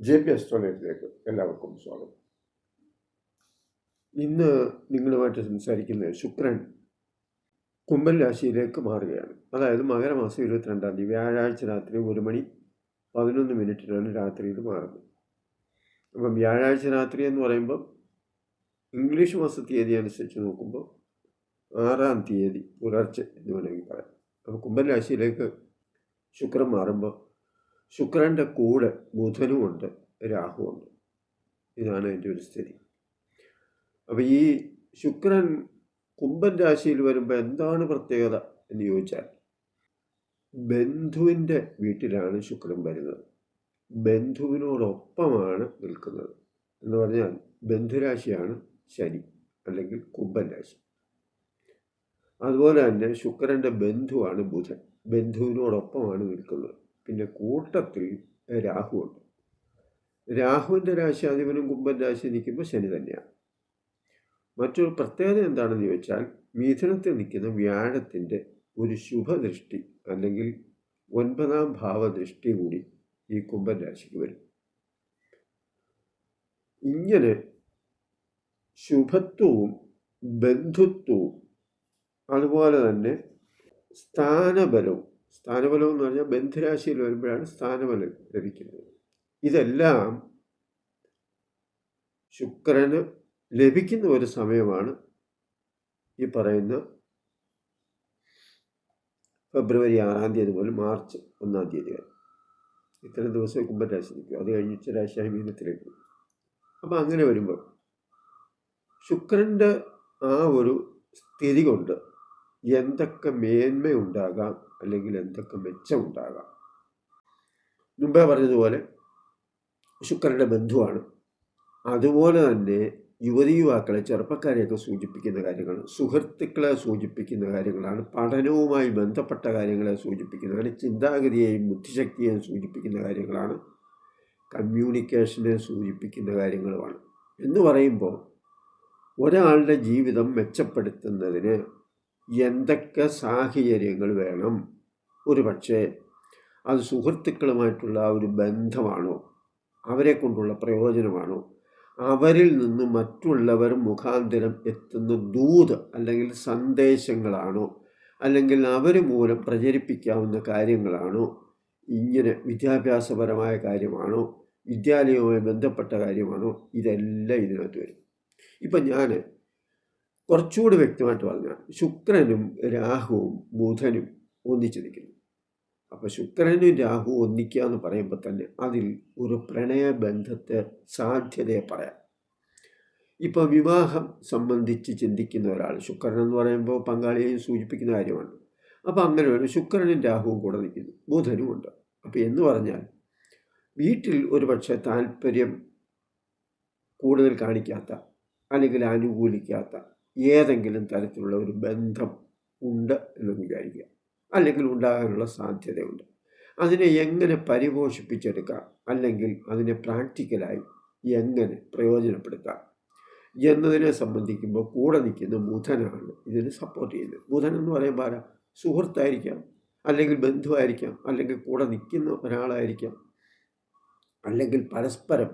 J P അസ്ട്രോണറ്റിലേക്ക് എല്ലാവർക്കും സ്വാഗതം. ഇന്ന് നിങ്ങളുമായിട്ട് സംസാരിക്കുന്നത് ശുക്രൻ കുംഭൻ രാശിയിലേക്ക് മാറുകയാണ്. അതായത് മകരമാസം ഇരുപത്തിരണ്ടാം തീയതി വ്യാഴാഴ്ച രാത്രി ഒരു മണി പതിനൊന്ന് മിനിറ്റിനാണ് രാത്രിയിൽ മാറുന്നത്. അപ്പം വ്യാഴാഴ്ച രാത്രി എന്ന് പറയുമ്പോൾ ഇംഗ്ലീഷ് മാസ തീയതി അനുസരിച്ച് നോക്കുമ്പോൾ ആറാം തീയതി പുലർച്ചെ എന്ന് വേണമെങ്കിൽ പറയാം. അപ്പോൾ കുംഭൻ രാശിയിലേക്ക് ശുക്രൻ മാറുമ്പോൾ ശുക്രന്റെ കൂടെ ബുധനുമുണ്ട് രാഹുവുണ്ട് ഇതാണ് എന്റെ ഒരു സ്ഥിതി. അപ്പോൾ ഈ ശുക്രൻ കുംഭൻ രാശിയിൽ വരുമ്പോൾ എന്താണ് പ്രത്യേകത എന്ന് ചോദിച്ചാൽ ബന്ധുവിന്റെ വീട്ടിലാണ് ശുക്രൻ വരുന്നത്. ബന്ധുവിനോടൊപ്പമാണ് നിൽക്കുന്നത്. എന്ന് പറഞ്ഞാൽ ബന്ധുരാശിയാണ് ശനി അല്ലെങ്കിൽ കുംഭൻ രാശി. അതുപോലെ തന്നെ ശുക്രന്റെ ബന്ധുവാണ് ബുധൻ. ബന്ധുവിനോടൊപ്പമാണ് നിൽക്കുന്നത്. പിന്നെ കൂട്ടത്തിൽ രാഹുവുണ്ട് രാഹുവിന്റെ രാശിയാധിപനും കുംഭൻ രാശി നിൽക്കുമ്പോൾ ശനി തന്നെയാണ്. മറ്റൊരു പ്രത്യേകത എന്താണെന്ന് ചോദിച്ചാൽ മിഥുനത്തിൽ നിൽക്കുന്ന വ്യാഴത്തിന്റെ ഒരു ശുഭദൃഷ്ടി അല്ലെങ്കിൽ ഒൻപതാം ഭാവദൃഷ്ടി കൂടി ഈ കുംഭൻ രാശിക്ക് വരും. ഇങ്ങനെ ശുഭത്വവും ബന്ധുത്വവും അതുപോലെ തന്നെ സ്ഥാനബലവും സ്ഥാനബലം എന്ന് പറഞ്ഞാൽ ബന്ധുരാശിയിൽ വരുമ്പോഴാണ് സ്ഥാനബലം ലഭിക്കുന്നത്. ഇതെല്ലാം ശുക്രന് ലഭിക്കുന്ന ഒരു സമയമാണ് ഈ പറയുന്ന ഫെബ്രുവരി ആറാം തീയതി മുതൽ മാർച്ച് ഒന്നാം തീയതി വരെ. ഇത്രയും ദിവസം കുംഭരാശി നിൽക്കും. അത് കഴിഞ്ഞ് ഉച്ചരാശിയായി മീനത്തിലേക്ക് അപ്പോൾ അപ്പം അങ്ങനെ വരുമ്പോൾ ശുക്രന്റെ ആ ഒരു സ്ഥിതി കൊണ്ട് എന്തൊക്കെ മേന്മ ഉണ്ടാകാം? അല്ലെങ്കിൽ എന്തൊക്കെ മെച്ചമുണ്ടാകാം മുമ്പേ പറഞ്ഞതുപോലെ ശുക്രന്റെ ബന്ധുവാണ്. അതുപോലെ തന്നെ യുവതി യുവാക്കളെ ചെറുപ്പക്കാരെയൊക്കെ സൂചിപ്പിക്കുന്ന കാര്യങ്ങൾ സുഹൃത്തുക്കളെ സൂചിപ്പിക്കുന്ന കാര്യങ്ങളാണ് പഠനവുമായി ബന്ധപ്പെട്ട കാര്യങ്ങളെ സൂചിപ്പിക്കുന്നതാണ് ചിന്താഗതിയെയും ബുദ്ധിശക്തിയെയും സൂചിപ്പിക്കുന്ന കാര്യങ്ങളാണ് കമ്മ്യൂണിക്കേഷനെ സൂചിപ്പിക്കുന്ന കാര്യങ്ങളുമാണ്. എന്ന് പറയുമ്പോൾ ഒരാളുടെ ജീവിതം മെച്ചപ്പെടുത്തുന്നതിന് എന്തൊക്കെ സാഹചര്യങ്ങൾ വേണം? ഒരു പക്ഷേ അത് സുഹൃത്തുക്കളുമായിട്ടുള്ള ഒരു ബന്ധമാണോ? അവരെ കൊണ്ടുള്ള പ്രയോജനമാണോ? അവരിൽ നിന്ന് മറ്റുള്ളവർ മുഖാന്തരം എത്തുന്ന ദൂത് അല്ലെങ്കിൽ സന്ദേശങ്ങളാണോ? അല്ലെങ്കിൽ അവർ മൂലം പ്രചരിപ്പിക്കാവുന്ന കാര്യങ്ങളാണോ? ഇങ്ങനെ വിദ്യാഭ്യാസപരമായ കാര്യമാണോ? വിദ്യാലയവുമായി ബന്ധപ്പെട്ട കാര്യമാണോ? ഇതെല്ലാം ഇതിനകത്ത് വരും. ഇപ്പം ഞാൻ കുറച്ചുകൂടി വ്യക്തമായിട്ട് പറഞ്ഞാൽ ശുക്രനും രാഹുവും ബുധനും ഒന്നിച്ചു നിൽക്കുന്നു. അപ്പോൾ ശുക്രനും രാഹു ഒന്നിക്കുക എന്ന് പറയുമ്പോൾ തന്നെ അതിൽ ഒരു പ്രണയബന്ധത്തെ സാധ്യതയെ പറയാം. ഇപ്പോൾ വിവാഹം സംബന്ധിച്ച് ചിന്തിക്കുന്ന ഒരാൾ ശുക്രൻ എന്ന് പറയുമ്പോൾ പങ്കാളിയെയും സൂചിപ്പിക്കുന്ന കാര്യമാണ്. അപ്പോൾ അങ്ങനെ ഒരു ശുക്രനും രാഹുവും കൂടെ നിൽക്കുന്നു. ബുധനും ഉണ്ട്. അപ്പോൾ എന്ന് പറഞ്ഞാൽ വീട്ടിൽ ഒരു പക്ഷേ താല്പര്യം കൂടുതൽ കാണിക്കാത്ത അല്ലെങ്കിൽ അനുകൂലിക്കാത്ത ഏതെങ്കിലും തരത്തിലുള്ള ഒരു ബന്ധം ഉണ്ട് എന്ന് വിചാരിക്കുക. അല്ലെങ്കിൽ ഉണ്ടാകാനുള്ള സാധ്യതയുണ്ട്. അതിനെ എങ്ങനെ പരിപോഷിപ്പിച്ചെടുക്കാം? അല്ലെങ്കിൽ അതിനെ പ്രാക്ടിക്കലായി എങ്ങനെ പ്രയോജനപ്പെടുത്താം? എന്നതിനെ സംബന്ധിക്കുമ്പോൾ കൂടെ നിൽക്കുന്ന ബുധനാണ് ഇതിന് സപ്പോർട്ട് ചെയ്യുന്നത്. ബുധൻ എന്ന് പറയുമ്പോൾ ആരാ? സുഹൃത്തായിരിക്കാം. അല്ലെങ്കിൽ ബന്ധുവായിരിക്കാം. അല്ലെങ്കിൽ കൂടെ നിൽക്കുന്ന ഒരാളായിരിക്കാം. അല്ലെങ്കിൽ പരസ്പരം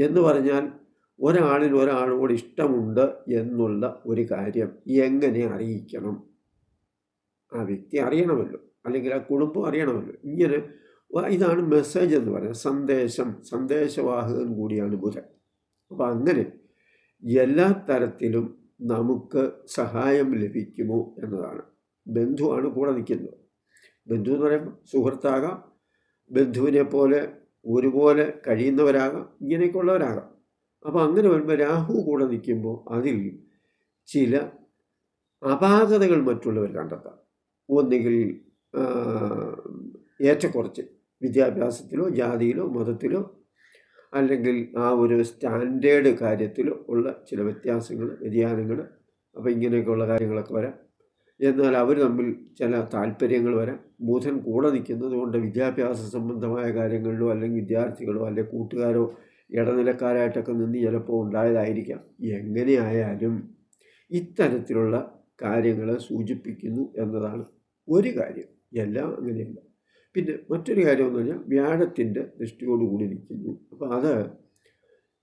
എന്ന് പറഞ്ഞാൽ ഒരാളിന് ഒരാളോട് ഇഷ്ടമുണ്ട് എന്നുള്ള ഒരു കാര്യം എങ്ങനെ അറിയിക്കണം? ആ വ്യക്തി അറിയണമല്ലോ. അല്ലെങ്കിൽ ആ കുടുംബം അറിയണമല്ലോ. ഇങ്ങനെ ഇതാണ് മെസ്സേജ് എന്ന് പറയുന്നത്. സന്ദേശം സന്ദേശവാഹകൻ കൂടിയാണ് ബുധൻ. അപ്പം അങ്ങനെ എല്ലാ തരത്തിലും നമുക്ക് സഹായം ലഭിക്കുമോ എന്നതാണ്. ബന്ധുവാണ് കൂടെ നിൽക്കുന്നത്. ബന്ധു എന്ന് പറയുമ്പോൾ സുഹൃത്താകാം. ബന്ധുവിനെ പോലെ ഒരുപോലെ കഴിയുന്നവരാകാം. ഇങ്ങനെയൊക്കെ ഉള്ളവരാകാം അപ്പോൾ അങ്ങനെ വരുമ്പോൾ രാഹു കൂടെ നിൽക്കുമ്പോൾ അതിൽ ചില അപാകതകൾ മറ്റുള്ളവർ കണ്ടെത്താം. ഒന്നുകിൽ ഏറ്റക്കുറച്ച് വിദ്യാഭ്യാസത്തിലോ ജാതിയിലോ മതത്തിലോ അല്ലെങ്കിൽ ആ ഒരു സ്റ്റാൻഡേർഡ് കാര്യത്തിലോ ഉള്ള ചില വ്യത്യാസങ്ങൾ വ്യതിയാനങ്ങൾ അപ്പോൾ ഇങ്ങനെയൊക്കെയുള്ള കാര്യങ്ങളൊക്കെ വരാം. എന്നാൽ അവർ തമ്മിൽ ചില താല്പര്യങ്ങൾ വരാം. ബുധൻ കൂടെ നിൽക്കുന്നത് കൊണ്ട് വിദ്യാഭ്യാസ സംബന്ധമായ കാര്യങ്ങളിലോ അല്ലെങ്കിൽ വിദ്യാർത്ഥികളോ അല്ലെങ്കിൽ കൂട്ടുകാരോ ഇടനിലക്കാരായിട്ടൊക്കെ നിന്ന് ചിലപ്പോൾ ഉണ്ടായതായിരിക്കാം. എങ്ങനെയായാലും ഇത്തരത്തിലുള്ള കാര്യങ്ങളെ സൂചിപ്പിക്കുന്നു എന്നതാണ്. ഒരു കാര്യം എല്ലാം അങ്ങനെയല്ല പിന്നെ മറ്റൊരു കാര്യം എന്ന് പറഞ്ഞാൽ വ്യാഴത്തിന്റെ ദൃഷ്ടിയോടുകൂടി നിൽക്കുന്നു. അപ്പോൾ അത്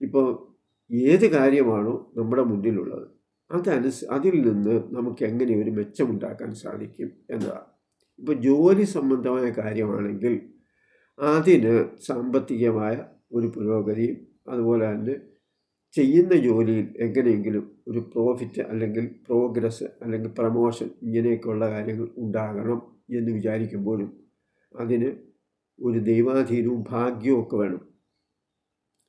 ഇപ്പോൾ ഏത് കാര്യമാണോ നമ്മുടെ മുന്നിലുള്ളത് അതനുസ അതിൽ നിന്ന് നമുക്ക് എങ്ങനെ ഒരു മെച്ചമുണ്ടാക്കാൻ സാധിക്കും എന്നതാണ്. ഇപ്പോൾ ജോലി സംബന്ധമായ കാര്യമാണെങ്കിൽ അതിന് സാമ്പത്തികമായ ഒരു പുരോഗതിയും അതുപോലെ തന്നെ ചെയ്യുന്ന ജോലിയിൽ എങ്ങനെയെങ്കിലും ഒരു പ്രോഫിറ്റ് അല്ലെങ്കിൽ പ്രോഗ്രസ് അല്ലെങ്കിൽ പ്രമോഷൻ ഇങ്ങനെയൊക്കെയുള്ള കാര്യങ്ങൾ ഉണ്ടാകണം എന്ന് വിചാരിക്കുമ്പോഴും അതിന് ഒരു ദൈവാധീനവും ഭാഗ്യവും ഒക്കെ വേണം.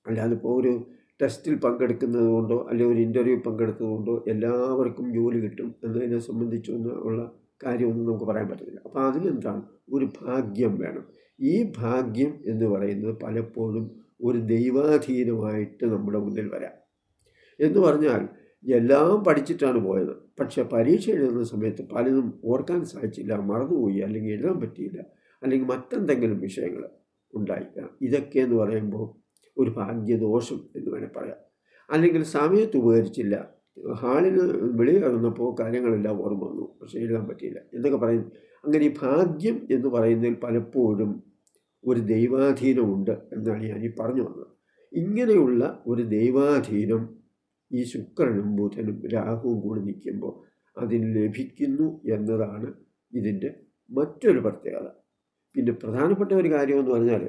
അല്ലാതെ ഇപ്പോൾ ഒരു ടെസ്റ്റിൽ പങ്കെടുക്കുന്നത് കൊണ്ടോ അല്ലെങ്കിൽ ഒരു ഇന്റർവ്യൂ പങ്കെടുത്തത് കൊണ്ടോ എല്ലാവർക്കും ജോലി കിട്ടും എന്നതിനെ സംബന്ധിച്ചൊന്നും ഉള്ള കാര്യമൊന്നും നമുക്ക് പറയാൻ പറ്റത്തില്ല. അപ്പോൾ അതിനെന്താണ്? ഒരു ഭാഗ്യം വേണം. ഈ ഭാഗ്യം എന്ന് പറയുന്നത് പലപ്പോഴും ഒരു ദൈവാധീനമായിട്ട് നമ്മുടെ മുന്നിൽ വരാം. എന്ന് പറഞ്ഞാൽ എല്ലാം പഠിച്ചിട്ടാണ് പോയത്. പക്ഷെ പരീക്ഷ എഴുതുന്ന സമയത്ത് പലതും ഓർക്കാൻ സാധിച്ചില്ല മറന്നുപോയി അല്ലെങ്കിൽ എഴുതാൻ പറ്റിയില്ല അല്ലെങ്കിൽ മറ്റെന്തെങ്കിലും വിഷയങ്ങൾ ഉണ്ടായി. ഇതൊക്കെ എന്ന് പറയുമ്പോൾ ഒരു ഭാഗ്യദോഷം എന്ന് വേണേൽ പറയാം. അല്ലെങ്കിൽ സമയത്ത് ഉപകരിച്ചില്ല. ഹാളിന് വെളിയിൽ ഇറങ്ങുന്നപ്പോൾ കാര്യങ്ങളെല്ലാം ഓർമ്മ വന്നു. പക്ഷേ എഴുതാൻ പറ്റിയില്ല. എന്നൊക്കെ പറയുന്നു അങ്ങനെ ഈ ഭാഗ്യം എന്ന് പറയുന്നതിൽ പലപ്പോഴും ഒരു ദൈവാധീനമുണ്ട് എന്നാണ് ഞാൻ ഈ പറഞ്ഞു വന്നത്. ഇങ്ങനെയുള്ള ഒരു ദൈവാധീനം ഈ ശുക്രനും ബുധനും രാഹുവും കൂടി നിൽക്കുമ്പോൾ അതിന് ലഭിക്കുന്നു എന്നതാണ് ഇതിന്റെ മറ്റൊരു പ്രത്യേകത. പിന്നെ പ്രധാനപ്പെട്ട ഒരു കാര്യമെന്ന് പറഞ്ഞാൽ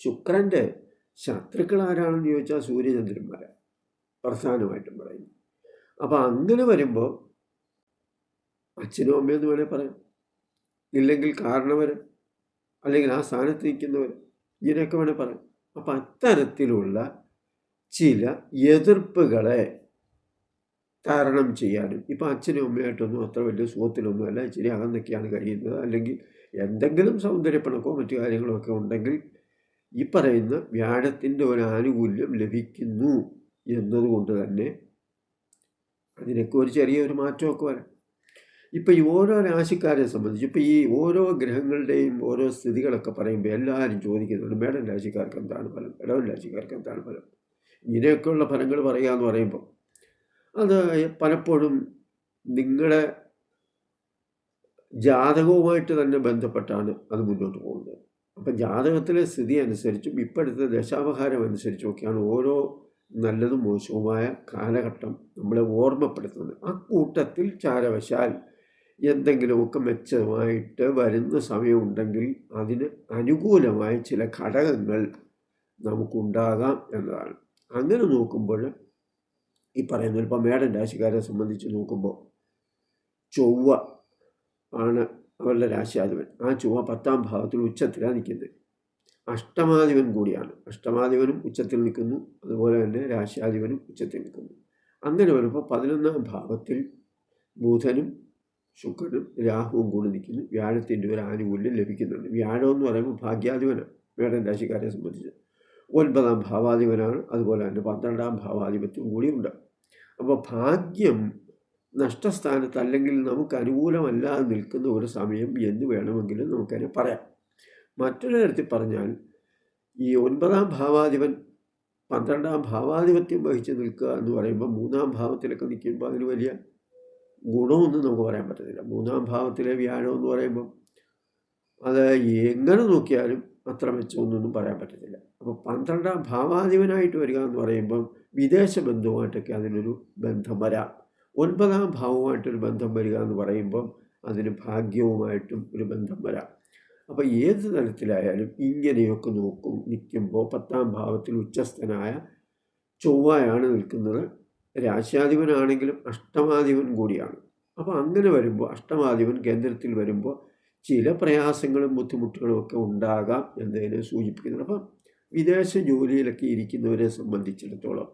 ശുക്രന്റെ ശത്രുക്കൾ ആരാണെന്ന് ചോദിച്ചാൽ സൂര്യചന്ദ്രന്മാരാണ് പ്രധാനമായിട്ടും പറയുന്നു. അപ്പോൾ അങ്ങനെ വരുമ്പോൾ അച്ഛനും അമ്മയെന്ന് വേണേൽ പറയാം. ഇല്ലെങ്കിൽ കാരണവർ അല്ലെങ്കിൽ ആ സ്ഥാനത്ത് നിൽക്കുന്നവർ ഇങ്ങനെയൊക്കെ വേണേൽ പറയാം. അപ്പം അത്തരത്തിലുള്ള ചില എതിർപ്പുകളെ തരണം ചെയ്യാനും ഇപ്പം അച്ഛനും അമ്മയായിട്ടൊന്നും അത്ര വലിയ സുഖത്തിലൊന്നും അല്ല. ഇച്ചിരി അകന്നൊക്കെയാണ് കഴിയുന്നത് അല്ലെങ്കിൽ എന്തെങ്കിലും സൗന്ദര്യപ്പണക്കോ മറ്റു കാര്യങ്ങളോ ഒക്കെ ഉണ്ടെങ്കിൽ ഈ പറയുന്ന വ്യാഴത്തിന്റെ ഒരു ആനുകൂല്യം ലഭിക്കുന്നു എന്നതുകൊണ്ട് തന്നെ അതിനൊക്കെ ഒരു ചെറിയൊരു മാറ്റമൊക്കെ വരാം. ഇപ്പം ഈ ഓരോ രാശിക്കാരെ സംബന്ധിച്ച് ഇപ്പം ഈ ഓരോ ഗ്രഹങ്ങളുടെയും ഓരോ സ്ഥിതികളൊക്കെ പറയുമ്പോൾ എല്ലാവരും ചോദിക്കുന്നുണ്ട് മേടൻ രാശിക്കാർക്ക് എന്താണ് ഫലം? ഇടവൻ രാശിക്കാർക്ക് എന്താണ് ഫലം? ഇങ്ങനെയൊക്കെയുള്ള ഫലങ്ങൾ പറയുക എന്ന് പറയുമ്പോൾ അത് പലപ്പോഴും നിങ്ങളുടെ ജാതകവുമായിട്ട് തന്നെ ബന്ധപ്പെട്ടാണ് അത് മുന്നോട്ട് പോകുന്നത്. അപ്പം ജാതകത്തിലെ സ്ഥിതി അനുസരിച്ചും ഇപ്പോഴത്തെ ദശാപഹാരം അനുസരിച്ചുമൊക്കെയാണ് ഓരോ നല്ലതും മോശവുമായ കാലഘട്ടം നമ്മളെ ഓർമ്മപ്പെടുത്തുന്നത്. ആ കൂട്ടത്തിൽ ചാരവശാൽ എന്തെങ്കിലുമൊക്കെ മെച്ചമായിട്ട് വരുന്ന സമയമുണ്ടെങ്കിൽ അതിന് അനുകൂലമായ ചില ഘടകങ്ങൾ നമുക്കുണ്ടാകാം എന്നതാണ്. അങ്ങനെ നോക്കുമ്പോൾ ഈ പറയുന്ന ഇപ്പം മേടൻ രാശിക്കാരെ സംബന്ധിച്ച് നോക്കുമ്പോൾ ചൊവ്വ ആണ് അവരുടെ രാശിയാധിപൻ. ആ ചൊവ്വ പത്താം ഭാവത്തിൽ ഉച്ചത്തിലാണ് നിൽക്കുന്നത്. അഷ്ടമാധിപൻ കൂടിയാണ്. അഷ്ടമാധിപനും ഉച്ചത്തിൽ നിൽക്കുന്നു. അതുപോലെ തന്നെ രാശിയാധിപനും ഉച്ചത്തിൽ നിൽക്കുന്നു. അങ്ങനെ വരുമ്പോൾ പതിനൊന്നാം ഭാവത്തിൽ ബുധനും ശുക്രനും രാഹുവും കൂടി നിൽക്കുന്നു. വ്യാഴത്തിന്റെ ഒരു ആനുകൂല്യം ലഭിക്കുന്നുണ്ട്. വ്യാഴം എന്ന് പറയുമ്പോൾ ഭാഗ്യാധിപനാണ്. മേടൻ രാശിക്കാരെ സംബന്ധിച്ച് ഒൻപതാം ഭാവാധിപനാണ്. അതുപോലെ തന്നെ പന്ത്രണ്ടാം ഭാവാധിപത്യം കൂടിയുണ്ട്. അപ്പോൾ ഭാഗ്യം നഷ്ടസ്ഥാനത്ത് അല്ലെങ്കിൽ നമുക്ക് അനുകൂലമല്ലാതെ നിൽക്കുന്ന ഒരു സമയം എന്ന് വേണമെങ്കിലും നമുക്കതിനെ പറയാം. മറ്റൊരു തരത്തിൽ പറഞ്ഞാൽ ഈ ഒൻപതാം ഭാവാധിപൻ പന്ത്രണ്ടാം ഭാവാധിപത്യം വഹിച്ച് നിൽക്കുക എന്ന് പറയുമ്പോൾ മൂന്നാം ഭാവത്തിലൊക്കെ നിൽക്കുമ്പോൾ അതിന് വലിയ ഗുണമൊന്നും നമുക്ക് പറയാൻ പറ്റത്തില്ല. മൂന്നാം ഭാവത്തിലെ വ്യാഴം എന്ന് പറയുമ്പം അത് എങ്ങനെ നോക്കിയാലും അത്ര മെച്ചമൊന്നും പറയാൻ പറ്റത്തില്ല. അപ്പോൾ പന്ത്രണ്ടാം ഭാവാധിപനായിട്ട് വരിക എന്ന് പറയുമ്പം വിദേശ ബന്ധവുമായിട്ടൊക്കെ അതിനൊരു ബന്ധം വരാം. ഒൻപതാം ഭാവവുമായിട്ടൊരു ബന്ധം വരിക എന്ന് പറയുമ്പം അതിന് ഭാഗ്യവുമായിട്ടും ഒരു ബന്ധം വരാം. അപ്പോൾ ഏത് തരത്തിലായാലും ഇങ്ങനെയൊക്കെ നോക്കും നിൽക്കുമ്പോൾ പത്താം ഭാവത്തിൽ ഉച്ചസ്ഥനായ ചൊവ്വയാണ് നിൽക്കുന്നത്. രാശ്യാധിപനാണെങ്കിലും അഷ്ടമാധിപൻ കൂടിയാണ്. അപ്പോൾ അങ്ങനെ വരുമ്പോൾ അഷ്ടമാധിപൻ കേന്ദ്രത്തിൽ വരുമ്പോൾ ചില പ്രയാസങ്ങളും ബുദ്ധിമുട്ടുകളും ഒക്കെ ഉണ്ടാകാം എന്നതിനെ സൂചിപ്പിക്കുന്നുണ്ട്. അപ്പം വിദേശ ജോലിയിലൊക്കെ ഇരിക്കുന്നവരെ സംബന്ധിച്ചിടത്തോളം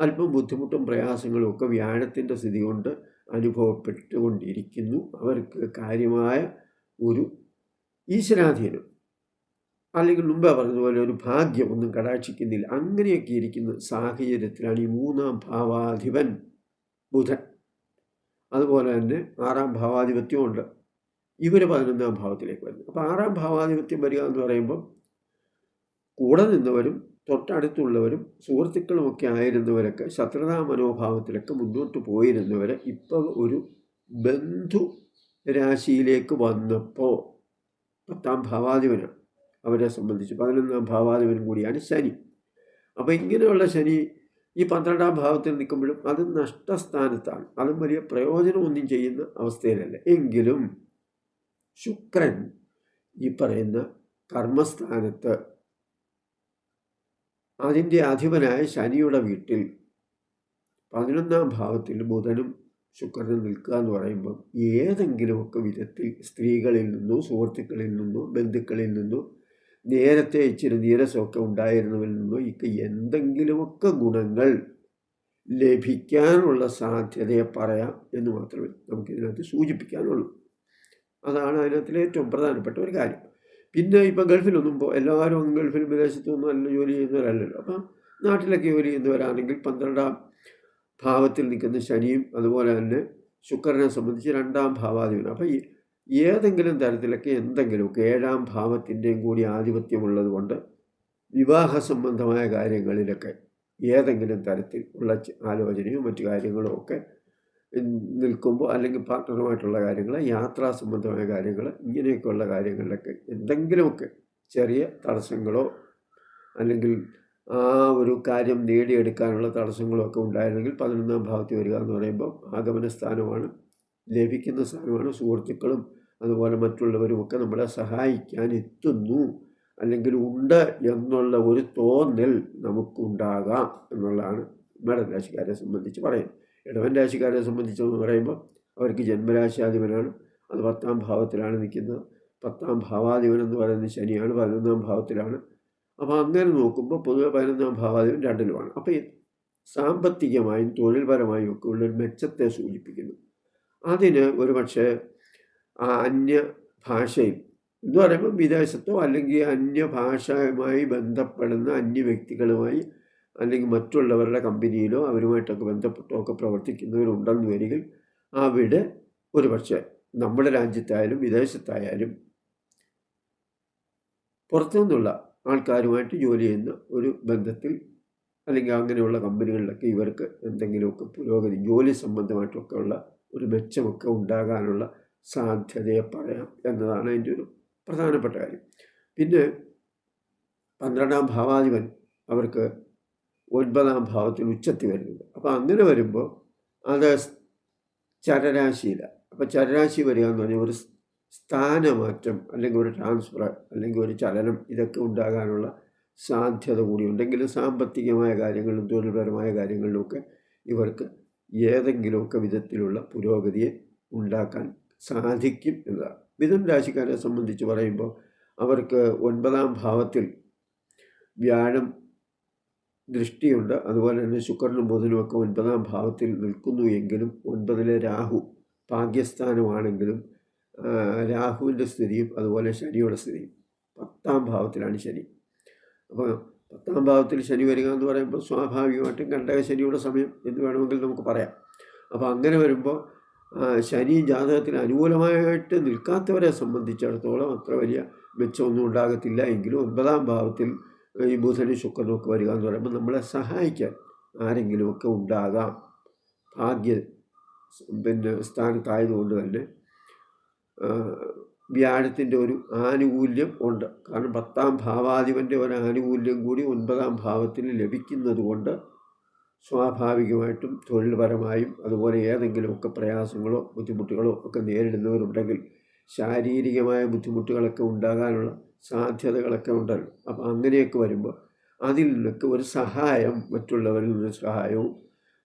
അല്പം ബുദ്ധിമുട്ടും പ്രയാസങ്ങളും ഒക്കെ വ്യാഴത്തിന്റെ സ്ഥിതി കൊണ്ട് അനുഭവപ്പെട്ടുകൊണ്ടിരിക്കുന്നു. അവർക്ക് കാര്യമായ ഒരു ഈശ്വരാധീനം. അല്ലെങ്കിൽ മുമ്പേ പറഞ്ഞതുപോലെ ഒരു ഭാഗ്യം ഒന്നും കടാക്ഷിക്കുന്നില്ല. അങ്ങനെയൊക്കെ ഇരിക്കുന്ന സാഹചര്യത്തിലാണ് ഈ മൂന്നാം ഭാവാധിപൻ ബുധൻ. അതുപോലെ തന്നെ ആറാം ഭാവാധിപത്യമുണ്ട് ഇവർ പതിനൊന്നാം ഭാവത്തിലേക്ക് വരുന്നു അപ്പോൾ ആറാം ഭാവാധിപത്യം വരിക എന്ന് പറയുമ്പം കൂടെ നിന്നവരും തൊട്ടടുത്തുള്ളവരും സുഹൃത്തുക്കളുമൊക്കെ ആയിരുന്നവരൊക്കെ ശത്രുതാ മനോഭാവത്തിലൊക്കെ മുന്നോട്ട് പോയിരുന്നവരെ ഇപ്പോൾ ഒരു ബന്ധു രാശിയിലേക്ക് വന്നപ്പോൾ പത്താം ഭാവാധിപനാണ്. അവരെ സംബന്ധിച്ച് പതിനൊന്നാം ഭാവാധിപൻ കൂടിയാണ് ശനി. അപ്പോൾ ഇങ്ങനെയുള്ള ശനി ഈ പന്ത്രണ്ടാം ഭാവത്തിൽ നിൽക്കുമ്പോഴും അത് നഷ്ടസ്ഥാനത്താണ്. അതും വലിയ പ്രയോജനമൊന്നും ചെയ്യുന്ന അവസ്ഥയിലല്ല. എങ്കിലും ശുക്രൻ ഈ പറയുന്ന കർമ്മസ്ഥാനത്ത് അതിന്റെ അധിപനായ ശനിയുടെ വീട്ടിൽ പതിനൊന്നാം ഭാവത്തിൽ ബുധനും ശുക്രനും നിൽക്കുക എന്ന് പറയുമ്പം ഏതെങ്കിലുമൊക്കെ വിധത്തിൽ സ്ത്രീകളിൽ നിന്നോ സുഹൃത്തുക്കളിൽ നിന്നോ ബന്ധുക്കളിൽ നിന്നോ നേരത്തെ ഇച്ചിരി നീരസമൊക്കെ ഉണ്ടായിരുന്നവരിൽ നിന്നോ ഇക്ക് എന്തെങ്കിലുമൊക്കെ ഗുണങ്ങൾ ലഭിക്കാനുള്ള സാധ്യതയെ പറയാം എന്ന് മാത്രമേ നമുക്കിതിനകത്ത് സൂചിപ്പിക്കാനുള്ളൂ. അതാണ് അതിനകത്തിലെ ഏറ്റവും പ്രധാനപ്പെട്ട ഒരു കാര്യം. പിന്നെ ഇപ്പം ഗൾഫിലൊന്നും പോ എല്ലാവരും ഗൾഫിൽ ഗൾഫിലും വിദേശത്തൊന്നും നല്ല ജോലി ചെയ്യുന്നവരല്ലല്ലോ. അപ്പം നാട്ടിലൊക്കെ ജോലി ചെയ്യുന്നവരാണെങ്കിൽ പന്ത്രണ്ടാം ഭാവത്തിൽ നിൽക്കുന്ന ശനിയും അതുപോലെ തന്നെ ശുക്രനെ സംബന്ധിച്ച് രണ്ടാം ഭാവാധിപനും അപ്പം ഏതെങ്കിലും തരത്തിലൊക്കെ എന്തെങ്കിലുമൊക്കെ ഏഴാം ഭാവത്തിന്റെയും കൂടി ആധിപത്യമുള്ളത് കൊണ്ട് വിവാഹ സംബന്ധമായ കാര്യങ്ങളിലൊക്കെ ഏതെങ്കിലും തരത്തിൽ ഉള്ള ആലോചനയും മറ്റു കാര്യങ്ങളും ഒക്കെ നിൽക്കുമ്പോൾ അല്ലെങ്കിൽ പാർട്ട്ണറുമായിട്ടുള്ള കാര്യങ്ങൾ യാത്രാ സംബന്ധമായ കാര്യങ്ങൾ ഇങ്ങനെയൊക്കെയുള്ള കാര്യങ്ങളിലൊക്കെ എന്തെങ്കിലുമൊക്കെ ചെറിയ തടസ്സങ്ങളോ അല്ലെങ്കിൽ ആ ഒരു കാര്യം നേടിയെടുക്കാനുള്ള തടസ്സങ്ങളൊക്കെ ഉണ്ടായിരുന്നെങ്കിൽ പതിനൊന്നാം ഭാവത്തിൽ വരിക എന്ന് പറയുമ്പോൾ ആഗമന സ്ഥാനമാണ് ലഭിക്കുന്ന സ്ഥാനമാണ് സുഹൃത്തുക്കളും അതുപോലെ മറ്റുള്ളവരുമൊക്കെ നമ്മളെ സഹായിക്കാൻ എത്തുന്നു അല്ലെങ്കിൽ ഉണ്ട് എന്നുള്ള ഒരു തോന്നൽ നമുക്കുണ്ടാകാം എന്നുള്ളതാണ് മേടൻ രാശിക്കാരെ സംബന്ധിച്ച് പറയുന്നത്. ഇടവൻ രാശിക്കാരെ സംബന്ധിച്ചെന്ന് പറയുമ്പോൾ അവർക്ക് ജന്മരാശിയാധിപനാണ്. അത് പത്താം ഭാവത്തിലാണ് നിൽക്കുന്നത്. പത്താം ഭാവാധിപൻ എന്ന് പറയുന്നത് ശനിയാണ് പതിനൊന്നാം ഭാവത്തിലാണ്. അപ്പോൾ അങ്ങനെ നോക്കുമ്പോൾ പൊതുവെ പതിനൊന്നാം ഭാവാധിപൻ രണ്ടിലുമാണ്. അപ്പോൾ സാമ്പത്തികമായും തൊഴിൽപരമായും ഒക്കെ ഉള്ളൊരു മെച്ചത്തെ സൂചിപ്പിക്കുന്നു. അതിന് ഒരു പക്ഷേ അന്യ ഭാഷയിൽ എന്ന് പറയുമ്പോൾ വിദേശത്തോ അല്ലെങ്കിൽ അന്യഭാഷയുമായി ബന്ധപ്പെടുന്ന അന്യ വ്യക്തികളുമായി അല്ലെങ്കിൽ മറ്റുള്ളവരുടെ കമ്പനിയിലോ അവരുമായിട്ടൊക്കെ ബന്ധപ്പെട്ടോ ഒക്കെ പ്രവർത്തിക്കുന്നവരുണ്ടെന്ന് വരികിൽ അവിടെ ഒരു പക്ഷേ നമ്മുടെ രാജ്യത്തായാലും വിദേശത്തായാലും പുറത്തുനിന്നുള്ള ആൾക്കാരുമായിട്ട് ജോലി ചെയ്യുന്ന ഒരു ബന്ധത്തിൽ അല്ലെങ്കിൽ അങ്ങനെയുള്ള കമ്പനികളിലൊക്കെ ഇവർക്ക് എന്തെങ്കിലുമൊക്കെ പുരോഗതി ജോലി സംബന്ധമായിട്ടൊക്കെ ഉള്ള ഒരു മെച്ചമൊക്കെ ഉണ്ടാകാനുള്ള സാധ്യതയെ പറയാം എന്നതാണ് അതിന്റെ ഒരു പ്രധാനപ്പെട്ട കാര്യം. പിന്നെ പന്ത്രണ്ടാം ഭാവാധിപൻ അവർക്ക് ഒൻപതാം ഭാവത്തിൽ ഉച്ചത്തി വരുന്നുണ്ട് അപ്പോൾ അങ്ങനെ വരുമ്പോൾ അത് ചരരാശിയില. അപ്പോൾ ചരരാശി വരിക എന്ന് പറഞ്ഞാൽ ഒരു സ്ഥാനമാറ്റം അല്ലെങ്കിൽ ഒരു ട്രാൻസ്ഫർ അല്ലെങ്കിൽ ഒരു ചലനം ഇതൊക്കെ ഉണ്ടാകാനുള്ള സാധ്യത കൂടി ഉണ്ടെങ്കിലും സാമ്പത്തികമായ കാര്യങ്ങളിലും തൊഴിൽപരമായ കാര്യങ്ങളിലുമൊക്കെ ഇവർക്ക് ഏതെങ്കിലുമൊക്കെ വിധത്തിലുള്ള പുരോഗതിയെ ഉണ്ടാക്കാൻ സാധിക്കും എന്നതാണ് മിഥുൻ രാശിക്കാരെ സംബന്ധിച്ച് പറയുമ്പോൾ അവർക്ക് ഒൻപതാം ഭാവത്തിൽ വ്യാഴം ദൃഷ്ടിയുണ്ട്. അതുപോലെ തന്നെ ശുക്രനും ബുധനും ഒക്കെ ഒൻപതാം ഭാവത്തിൽ നിൽക്കുന്നു എങ്കിലും ഒൻപതിലെ രാഹു ഭാഗ്യസ്ഥാനമാണെങ്കിലും രാഹുവിന്റെ സ്ഥിതിയും അതുപോലെ ശനിയുടെ സ്ഥിതിയും പത്താം ഭാവത്തിലാണ് ശനി. അപ്പോൾ പത്താം ഭാവത്തിൽ ശനി വരിക എന്ന് പറയുമ്പോൾ സ്വാഭാവികമായിട്ടും കണ്ടക ശനിയുടെ സമയം എന്ന് വേണമെങ്കിൽ നമുക്ക് പറയാം. അപ്പോൾ അങ്ങനെ വരുമ്പോൾ ശനി ജാതകത്തിന് അനുകൂലമായിട്ട് നിൽക്കാത്തവരെ സംബന്ധിച്ചിടത്തോളം അത്ര വലിയ മെച്ചമൊന്നും ഉണ്ടാകത്തില്ല. എങ്കിലും ഒൻപതാം ഭാവത്തിൽ ഈ ബുധനും ശുക്രനും ഒക്കെ വരിക എന്ന് പറയുമ്പോൾ നമ്മളെ സഹായിക്കാൻ ആരെങ്കിലുമൊക്കെ ഉണ്ടാകാം. ഭാഗ്യ പിന്നെ സ്ഥാനത്തായതുകൊണ്ട് തന്നെ വ്യാഴത്തിന്റെ ഒരു ആനുകൂല്യം ഉണ്ട്. കാരണം പത്താം ഭാവാധിപന്റെ ഒരു ആനുകൂല്യം കൂടി ഒൻപതാം ഭാവത്തിൽ ലഭിക്കുന്നത് കൊണ്ട് സ്വാഭാവികമായിട്ടും തൊഴിൽപരമായും അതുപോലെ ഏതെങ്കിലുമൊക്കെ പ്രയാസങ്ങളോ ബുദ്ധിമുട്ടുകളോ ഒക്കെ നേരിടുന്നവരുണ്ടെങ്കിൽ ശാരീരികമായ ബുദ്ധിമുട്ടുകളൊക്കെ ഉണ്ടാകാനുള്ള സാധ്യതകളൊക്കെ ഉണ്ടല്ലോ. അപ്പം അങ്ങനെയൊക്കെ വരുമ്പോൾ അതിൽ നിന്നൊക്കെ ഒരു സഹായം മറ്റുള്ളവരിൽ നിന്ന് സഹായവും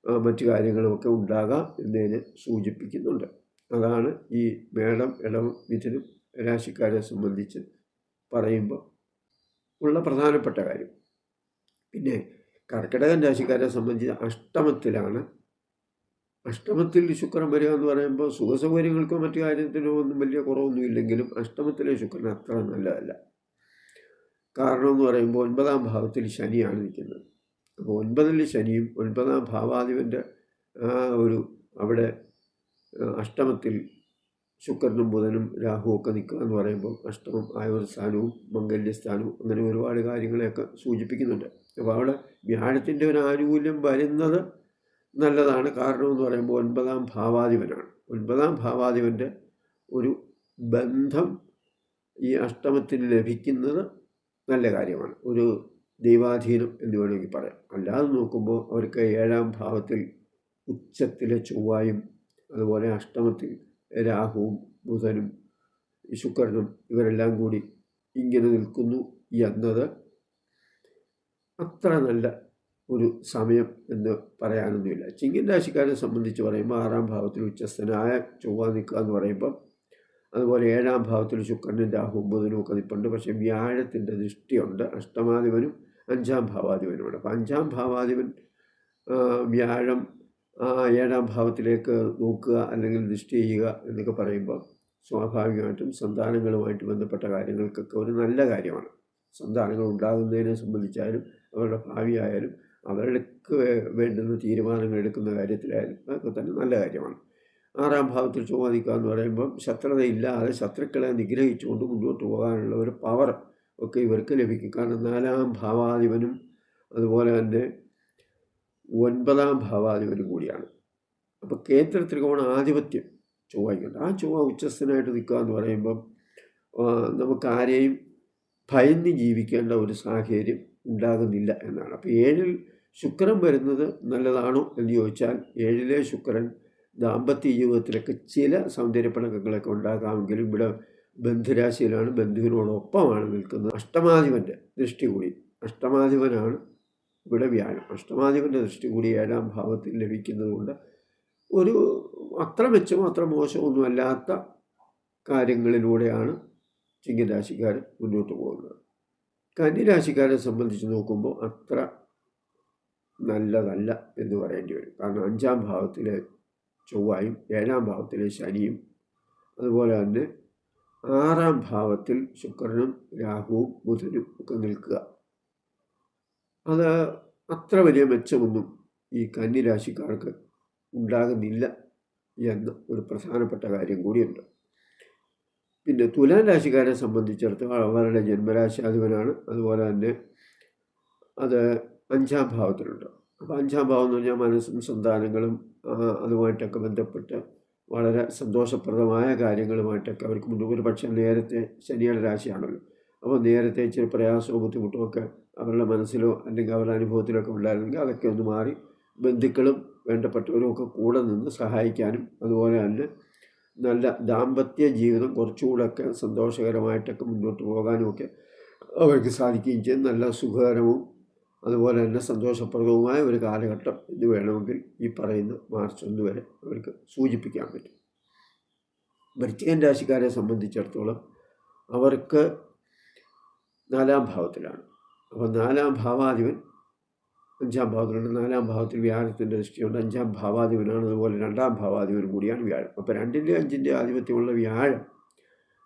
മറ്റു കാര്യങ്ങളുമൊക്കെ ഉണ്ടാകാം എന്നതിനെ സൂചിപ്പിക്കുന്നുണ്ട്. അതാണ് ഈ മേടം ഇടം മിഥുനും രാശിക്കാരെ സംബന്ധിച്ച് പറയുമ്പോൾ ഉള്ള പ്രധാനപ്പെട്ട കാര്യം. പിന്നെ കർക്കിടകൻ രാശിക്കാരെ സംബന്ധിച്ച് അഷ്ടമത്തിലാണ്. അഷ്ടമത്തിൽ ശുക്രൻ വരിക എന്ന് പറയുമ്പോൾ സുഖസൗകര്യങ്ങൾക്കോ മറ്റു കാര്യത്തിനോ ഒന്നും വലിയ കുറവൊന്നും ഇല്ലെങ്കിലും അഷ്ടമത്തിലെ ശുക്രൻ അത്ര നല്ലതല്ല. കാരണം എന്ന് പറയുമ്പോൾ ഒൻപതാം ഭാവത്തിൽ ശനിയാണ് നിൽക്കുന്നത്. അപ്പോൾ ഒൻപതിൽ ശനിയും ഒൻപതാം ഭാവാധിപന്റെ ആ ഒരു അവിടെ അഷ്ടമത്തിൽ ശുക്രനും ബുധനും രാഹുവും ഒക്കെ നിൽക്കുക എന്ന് പറയുമ്പോൾ അഷ്ടമം ആയുർ സ്ഥാനവും മംഗല്യസ്ഥാനവും അങ്ങനെ ഒരുപാട് കാര്യങ്ങളെയൊക്കെ സൂചിപ്പിക്കുന്നുണ്ട്. അപ്പോൾ അവിടെ വ്യാഴത്തിന്റെ ഒരു ആനുകൂല്യം വരുന്നത് നല്ലതാണ്. കാരണം എന്ന് പറയുമ്പോൾ ഒൻപതാം ഭാവാധിപനാണ്. ഒൻപതാം ഭാവാധിപന്റെ ഒരു ബന്ധം ഈ അഷ്ടമത്തിന് ലഭിക്കുന്നത് നല്ല കാര്യമാണ്. ഒരു ദൈവാധീനം എന്ന് വേണമെങ്കിൽ പറയാം. അല്ലാതെ നോക്കുമ്പോൾ അവർക്ക് ഏഴാം ഭാവത്തിൽ ഉച്ചത്തിലെ ചൊവ്വായും അതുപോലെ അഷ്ടമത്തിൽ രാഹുവും ബുധനും ശുക്രനും ഇവരെല്ലാം കൂടി ഇങ്ങനെ നിൽക്കുന്നു എന്നത് അത്ര നല്ല ഒരു സമയം എന്ന് പറയാനൊന്നുമില്ല. ചിങ്ങൻ രാശിക്കാരെ സംബന്ധിച്ച് പറയുമ്പോൾ ആറാം ഭാവത്തിൽ ഉച്ചസ്ഥനായ ചൊവ്വ നിൽക്കുക എന്ന് പറയുമ്പം അതുപോലെ ഏഴാം ഭാവത്തിൽ ശുക്രനും രാഹുവും ബുധനും ഒക്കെ നിൽപ്പുണ്ട്. പക്ഷേ വ്യാഴത്തിന്റെ ദൃഷ്ടിയുണ്ട്. അഷ്ടമാധിപനും അഞ്ചാം ഭാവാധിപനുമാണ്. അപ്പം അഞ്ചാം ഭാവാധിപൻ വ്യാഴം ഏഴാം ഭാവത്തിലേക്ക് നോക്കുക അല്ലെങ്കിൽ ദൃഷ്ടി ചെയ്യുക എന്നൊക്കെ പറയുമ്പോൾ സ്വാഭാവികമായിട്ടും സന്താനങ്ങളുമായിട്ട് ബന്ധപ്പെട്ട കാര്യങ്ങൾക്കൊക്കെ ഒരു നല്ല കാര്യമാണ്. സന്താനങ്ങൾ ഉണ്ടാകുന്നതിനെ സംബന്ധിച്ചാലും അവരുടെ ഭാവിയായാലും അവർക്ക് വേണ്ടുന്ന തീരുമാനങ്ങൾ എടുക്കുന്ന കാര്യത്തിലായാലും അതൊക്കെ തന്നെ നല്ല കാര്യമാണ്. ആറാം ഭാവത്തിൽ ചോദിക്കുക എന്ന് പറയുമ്പം ശത്രുതയില്ലാതെ ശത്രുക്കളെ നിഗ്രഹിച്ചുകൊണ്ട് മുന്നോട്ട് പോകാനുള്ള ഒരു പവർ ഒക്കെ ഇവർക്ക് ലഭിക്കും. കാരണം നാലാം ഭാവാധിപനും അതുപോലെ തന്നെ ഒൻപതാം ഭാവാധിപനും കൂടിയാണ്. അപ്പോൾ കേന്ദ്ര ത്രികോണ ആധിപത്യം ചൊവ്വയ്ക്കുണ്ട് ആ ചൊവ്വ ഉച്ചസ്ഥനായിട്ട് നിൽക്കുക എന്ന് പറയുമ്പം നമുക്ക് ആരെയും ഭയന്ന് ജീവിക്കേണ്ട ഒരു സാഹചര്യം ഉണ്ടാകുന്നില്ല എന്നാണ്. അപ്പോൾ ഏഴിൽ ശുക്രൻ വരുന്നത് നല്ലതാണോ എന്ന് ചോദിച്ചാൽ ഏഴിലെ ശുക്രൻ ദാമ്പത്യ ജീവിതത്തിലൊക്കെ ചില സൗന്ദര്യപ്പണക്കങ്ങളൊക്കെ ഉണ്ടാകാമെങ്കിലും ഇവിടെ ബന്ധുരാശിയിലാണ് ബന്ധുവിനോടൊപ്പമാണ് നിൽക്കുന്നത്. അഷ്ടമാധിപന്റെ ദൃഷ്ടി കൂടി. അഷ്ടമാധിപനാണ് ഇവിടെ വ്യാഴം അഷ്ടമാധിപന്റെ ദൃഷ്ടി കൂടി ഏഴാം ഭാവത്തിൽ ലഭിക്കുന്നതുകൊണ്ട് ഒരു അത്ര മെച്ചമോ അത്ര മോശമൊന്നുമല്ലാത്ത കാര്യങ്ങളിലൂടെയാണ് ചിങ്ങരാശിക്കാർ മുന്നോട്ട് പോകുന്നത്. കന്നിരാശിക്കാരെ സംബന്ധിച്ച് നോക്കുമ്പോൾ അത്ര നല്ലതല്ല എന്ന് പറയേണ്ടി വരും. കാരണം അഞ്ചാം ഭാവത്തിലെ ചൊവ്വായും ഏഴാം ഭാവത്തിലെ ശനിയും അതുപോലെ തന്നെ ആറാം ഭാവത്തിൽ ശുക്രനും രാഹുവും ബുധനും ഒക്കെ നിൽക്കുക. അത് അത്ര വലിയ മെച്ചമൊന്നും ഈ കന്നിരാശിക്കാർക്ക് ഉണ്ടാകുന്നില്ല എന്ന ഒരു പ്രധാനപ്പെട്ട കാര്യം കൂടിയുണ്ട്. പിന്നെ തുലാം രാശിക്കാരെ സംബന്ധിച്ചിടത്തോളം അവരുടെ ജന്മരാശി ജന്മരാശാധിപനാണ് അതുപോലെ തന്നെ അത് അഞ്ചാം ഭാവത്തിലുണ്ട്. അപ്പോൾ അഞ്ചാം ഭാവം എന്ന് പറഞ്ഞാൽ മനസ്സും സന്താനങ്ങളും അതുമായിട്ടൊക്കെ ബന്ധപ്പെട്ട് വളരെ സന്തോഷപ്രദമായ കാര്യങ്ങളുമായിട്ടൊക്കെ അവർക്ക് മുന്നൂറ് പക്ഷേ നേരത്തെ ശനിയുടെ രാശിയാണല്ലോ. അപ്പോൾ നേരത്തെ ഇച്ചിരി പ്രയാസവും ബുദ്ധിമുട്ടും ഒക്കെ അവരുടെ മനസ്സിലോ അല്ലെങ്കിൽ അവരുടെ അനുഭവത്തിലോ ഒക്കെ ഉണ്ടായിരുന്നെങ്കിൽ അതൊക്കെ ഒന്ന് മാറി ബന്ധുക്കളും വേണ്ടപ്പെട്ടവരും ഒക്കെ കൂടെ നിന്ന് സഹായിക്കാനും അതുപോലെ തന്നെ നല്ല ദാമ്പത്യ ജീവിതം കുറച്ചുകൂടെയൊക്കെ സന്തോഷകരമായിട്ടൊക്കെ മുന്നോട്ട് പോകാനും ഒക്കെ അവർക്ക് സാധിക്കുകയും ചെയ്യും. നല്ല സുഖകരവും അതുപോലെ തന്നെ സന്തോഷപ്രദവുമായ ഒരു കാലഘട്ടം എന്ന് വേണമെങ്കിൽ ഈ പറയുന്ന മാർച്ച് ഒന്ന് വരെ അവർക്ക് സൂചിപ്പിക്കാൻ പറ്റും. വൃശ്ചികൻ രാശിക്കാരെ സംബന്ധിച്ചിടത്തോളം അവർക്ക് നാലാം ഭാവത്തിലാണ്. അപ്പോൾ നാലാം ഭാവാധിപൻ അഞ്ചാം ഭാവത്തിലുണ്ട്. നാലാം ഭാവത്തിൽ വ്യാഴത്തിന്റെ ദൃഷ്ടിയുണ്ട്. അഞ്ചാം ഭാവാധിപനാണ്. അതുപോലെ രണ്ടാം ഭാവാധിപനും കൂടിയാണ് വ്യാഴം. അപ്പോൾ രണ്ടിന്റെ അഞ്ചിന്റെ ആധിപത്യമുള്ള വ്യാഴം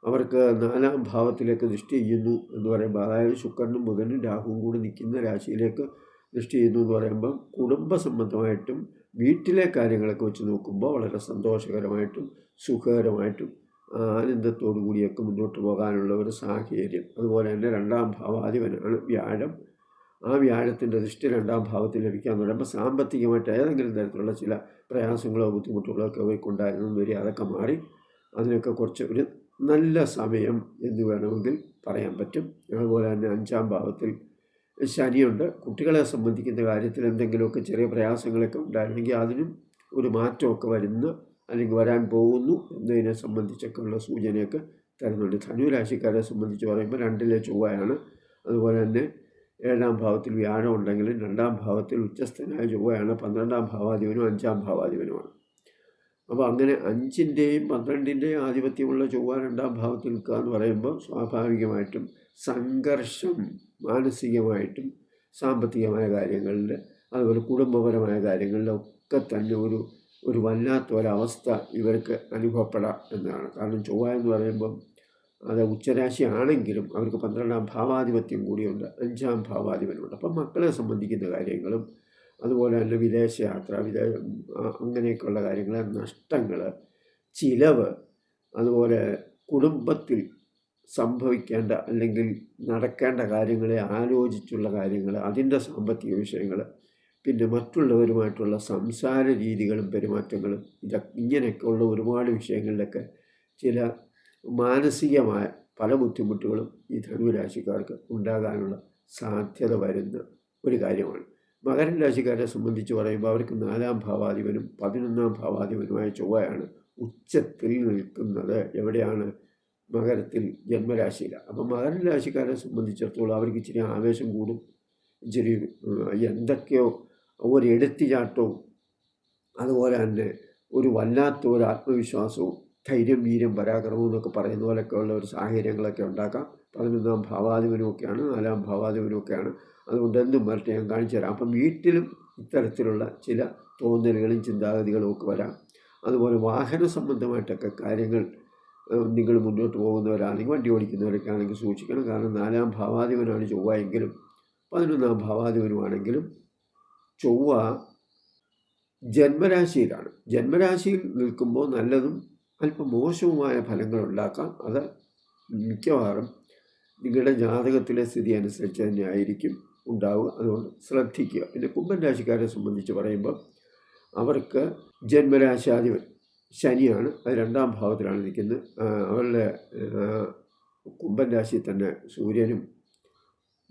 അവർക്ക് നാലാം ഭാവത്തിലേക്ക് ദൃഷ്ടി ചെയ്യുന്നു എന്ന് പറയുമ്പോൾ അതായത് ശുക്രനും ബുധനും രാഹുവും കൂടി നിൽക്കുന്ന രാശിയിലേക്ക് ദൃഷ്ടി ചെയ്യുന്നു എന്ന് പറയുമ്പോൾ കുടുംബ സംബന്ധമായിട്ടും വീട്ടിലെ കാര്യങ്ങളൊക്കെ വെച്ച് നോക്കുമ്പോൾ വളരെ സന്തോഷകരമായിട്ടും സുഖകരമായിട്ടും ആനന്ദത്തോടു കൂടിയൊക്കെ മുന്നോട്ട് പോകാനുള്ള ഒരു സാഹചര്യം. അതുപോലെ തന്നെ രണ്ടാം ഭാവാധിപനാണ് വ്യാഴം. ആ വ്യാഴത്തിന്റെ ദൃഷ്ടി രണ്ടാം ഭാവത്തിൽ ലഭിക്കാൻ തുടങ്ങുമ്പോൾ സാമ്പത്തികമായിട്ട് ഏതെങ്കിലും തരത്തിലുള്ള ചില പ്രയാസങ്ങളോ ബുദ്ധിമുട്ടുകളോ ഒക്കെ അവർക്കുണ്ടായിരുന്നു വരെ അതൊക്കെ മാറി അതിനൊക്കെ കുറച്ച് ഒരു നല്ല സമയം എന്ന് വേണമെങ്കിൽ പറയാൻ പറ്റും. അതുപോലെ തന്നെ അഞ്ചാം ഭാവത്തിൽ ശനിയുണ്ട്. കുട്ടികളെ സംബന്ധിക്കുന്ന കാര്യത്തിൽ എന്തെങ്കിലുമൊക്കെ ചെറിയ പ്രയാസങ്ങളൊക്കെ ഉണ്ടായിരുന്നെങ്കിൽ അതിനും ഒരു മാറ്റമൊക്കെ വരുന്ന അല്ലെങ്കിൽ വരാൻ പോകുന്നു എന്നതിനെ സംബന്ധിച്ചൊക്കെ ഉള്ള സൂചനയൊക്കെ തരുന്നുണ്ട്. ധനുരാശിക്കാരെ സംബന്ധിച്ച് പറയുമ്പോൾ രണ്ടിലെ ചൊവ്വയാണ്. അതുപോലെ തന്നെ ഏഴാം ഭാവത്തിൽ വ്യാഴം ഉണ്ടെങ്കിലും രണ്ടാം ഭാവത്തിൽ ഉച്ചസ്ഥനായ ചൊവ്വയാണ്. പന്ത്രണ്ടാം ഭാവാധിപനും അഞ്ചാം ഭാവാധിപനുമാണ്. അപ്പോൾ അങ്ങനെ അഞ്ചിന്റെയും പന്ത്രണ്ടിന്റെയും ആധിപത്യമുള്ള ചൊവ്വ രണ്ടാം ഭാവത്തിൽ നിൽക്കുക എന്ന് പറയുമ്പോൾ സ്വാഭാവികമായിട്ടും സംഘർഷം മാനസികമായിട്ടും സാമ്പത്തികമായ കാര്യങ്ങളിൽ അതുപോലെ കുടുംബപരമായ കാര്യങ്ങളിലൊക്കെ തന്നെ ഒരു ഒരു വല്ലാത്ത ഒരവസ്ഥ ഇവർക്ക് അനുഭവപ്പെടാം എന്നാണ്. കാരണം ചൊവ്വ എന്ന് പറയുമ്പം അത് ഉച്ചരാശി ആണെങ്കിലും അവർക്ക് പന്ത്രണ്ടാം ഭാവാധിപത്യം കൂടിയുണ്ട് അഞ്ചാം ഭാവാധിപനുണ്ട് അപ്പം മക്കളെ സംബന്ധിക്കുന്ന കാര്യങ്ങളും അതുപോലെ തന്നെ വിദേശയാത്ര വിദേശ അങ്ങനെയൊക്കെയുള്ള കാര്യങ്ങൾ നഷ്ടങ്ങൾ ചിലവ് അതുപോലെ കുടുംബത്തിൽ സംഭവിക്കേണ്ട അല്ലെങ്കിൽ നടക്കേണ്ട കാര്യങ്ങളെ ആലോചിച്ചുള്ള കാര്യങ്ങൾ അതിന്റെ സാമ്പത്തിക വിഷയങ്ങൾ പിന്നെ മറ്റുള്ളവരുമായിട്ടുള്ള സംസാര രീതികളും പെരുമാറ്റങ്ങളും ഇതൊക്കെ ഇങ്ങനെയൊക്കെയുള്ള ഒരുപാട് വിഷയങ്ങളിലൊക്കെ ചില മാനസികമായ പല ബുദ്ധിമുട്ടുകളും ഈ ധനുരാശിക്കാർക്ക് ഉണ്ടാകാനുള്ള സാധ്യത വരുന്ന ഒരു കാര്യമാണ്. മകരൻ രാശിക്കാരെ സംബന്ധിച്ച് പറയുമ്പോൾ അവർക്ക് നാലാം ഭാവാധിപനും പതിനൊന്നാം ഭാവാധിപനുമായ ചൊവ്വയാണ് ഉച്ചത്തിൽ നിൽക്കുന്നത്. എവിടെയാണ്? മകരത്തിൽ ജന്മരാശിയിലാണ്. അപ്പോൾ മകരൻ രാശിക്കാരെ സംബന്ധിച്ചിടത്തോളം അവർക്ക് ഇച്ചിരി ആവേശം കൂടും. ഇച്ചിരി എന്തൊക്കെയോ ഒരു എടുത്തുചാട്ടവും അതുപോലെ തന്നെ ഒരു വല്ലാത്ത ഒരു ആത്മവിശ്വാസവും ധൈര്യം വീര്യം പരാക്രമവും എന്നൊക്കെ പറയുന്ന പോലെയൊക്കെയുള്ള ഒരു സാഹചര്യങ്ങളൊക്കെ ഉണ്ടാക്കാം. പതിനൊന്നാം ഭാവാധിപനുമൊക്കെയാണ് നാലാം ഭാവാധിപനുമൊക്കെയാണ്. അതുകൊണ്ട് എന്തും വരട്ടെ ഞാൻ കാണിച്ചു തരാം. അപ്പം വീട്ടിലും ഇത്തരത്തിലുള്ള ചില തോന്നലുകളും ചിന്താഗതികളും ഒക്കെ വരാം. അതുപോലെ വാഹന സംബന്ധമായിട്ടൊക്കെ കാര്യങ്ങൾ നിങ്ങൾ മുന്നോട്ട് പോകുന്നവരാണെങ്കിൽ വണ്ടി ഓടിക്കുന്നവരൊക്കെ ആണെങ്കിൽ സൂക്ഷിക്കണം. കാരണം നാലാം ഭാവാധിപനാണ് ചൊവ്വ എങ്കിലും പതിനൊന്നാം ഭാവാധിപനുമാണെങ്കിലും ചൊവ്വ ജന്മരാശിയിലാണ്. ജന്മരാശിയിൽ നിൽക്കുമ്പോൾ നല്ലതും അല്പം മോശവുമായ ഫലങ്ങൾ ഉണ്ടാക്കാം. അത് മിക്കവാറും നിങ്ങളുടെ ജാതകത്തിലെ സ്ഥിതി അനുസരിച്ച് തന്നെ ആയിരിക്കും ഉണ്ടാവുക. അതുകൊണ്ട് ശ്രദ്ധിക്കുക. പിന്നെ കുംഭൻ രാശിക്കാരെ സംബന്ധിച്ച് പറയുമ്പോൾ അവർക്ക് ജന്മരാശാധിപൻ ശനിയാണ്. അത് രണ്ടാം ഭാവത്തിലാണ് നിൽക്കുന്നത്. അവരുടെ കുംഭൻ രാശിയിൽ തന്നെ സൂര്യനും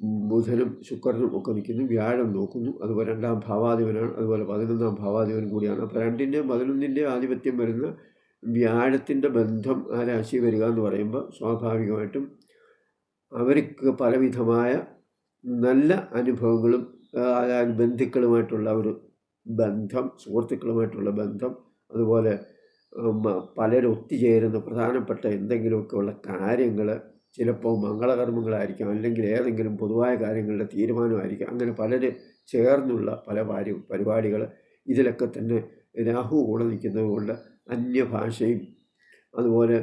ബുധനും ശുക്രനും ഒക്കെ നിൽക്കുന്നു. വ്യാഴം നോക്കുന്നു. അതുപോലെ രണ്ടാം ഭാവാധിപനാണ്. അതുപോലെ പതിനൊന്നാം ഭാവാധിപൻ കൂടിയാണ്. അപ്പോൾ രണ്ടിന്റെയും പതിനൊന്നിന്റെയും ആധിപത്യം വരുന്ന വ്യാഴത്തിന്റെ ബന്ധം ആ രാശി വരിക എന്ന് പറയുമ്പോൾ സ്വാഭാവികമായിട്ടും അവർക്ക് പലവിധമായ നല്ല അനുഭവങ്ങളും അതായത് ബന്ധുക്കളുമായിട്ടുള്ള ഒരു ബന്ധം സുഹൃത്തുക്കളുമായിട്ടുള്ള ബന്ധം അതുപോലെ പലരൊത്തുചേരുന്ന പ്രധാനപ്പെട്ട എന്തെങ്കിലുമൊക്കെ ഉള്ള കാര്യങ്ങൾ ചിലപ്പോൾ മംഗളകർമ്മങ്ങളായിരിക്കാം അല്ലെങ്കിൽ ഏതെങ്കിലും പൊതുവായ കാര്യങ്ങളുടെ തീരുമാനമായിരിക്കാം. അങ്ങനെ പലര് ചേർന്നുള്ള പല പാരി പരിപാടികൾ ഇതിലൊക്കെ തന്നെ രാഹു കൂടെ നിൽക്കുന്നത് കൊണ്ട് അന്യഭാഷയും അതുപോലെ